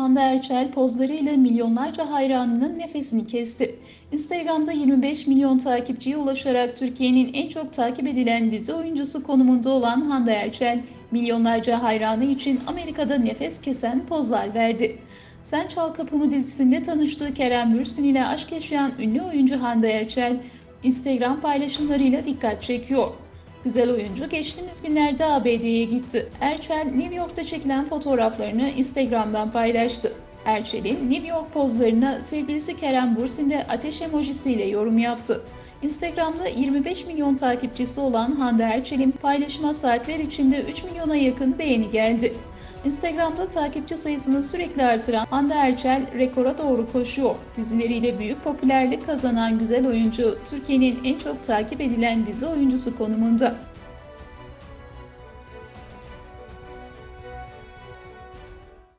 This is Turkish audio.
Hande Erçel pozlarıyla milyonlarca hayranının nefesini kesti. Instagram'da 25 milyon takipçiye ulaşarak Türkiye'nin en çok takip edilen dizi oyuncusu konumunda olan Hande Erçel, milyonlarca hayranı için Amerika'da nefes kesen pozlar verdi. Sen Çal Kapımı dizisinde tanıştığı Kerem Bürsin ile aşk yaşayan ünlü oyuncu Hande Erçel, Instagram paylaşımlarıyla dikkat çekiyor. Güzel oyuncu geçtiğimiz günlerde ABD'ye gitti. Erçel, New York'ta çekilen fotoğraflarını Instagram'dan paylaştı. Erçel'in New York pozlarına sevgilisi Kerem Bürsin de ateş emojisiyle yorum yaptı. Instagram'da 25 milyon takipçisi olan Hande Erçel'in paylaşıma saatler içinde 3 milyona yakın beğeni geldi. Instagram'da takipçi sayısını sürekli artıran Hande Erçel rekora doğru koşuyor. Dizileriyle büyük popülerlik kazanan güzel oyuncu Türkiye'nin en çok takip edilen dizi oyuncusu konumunda.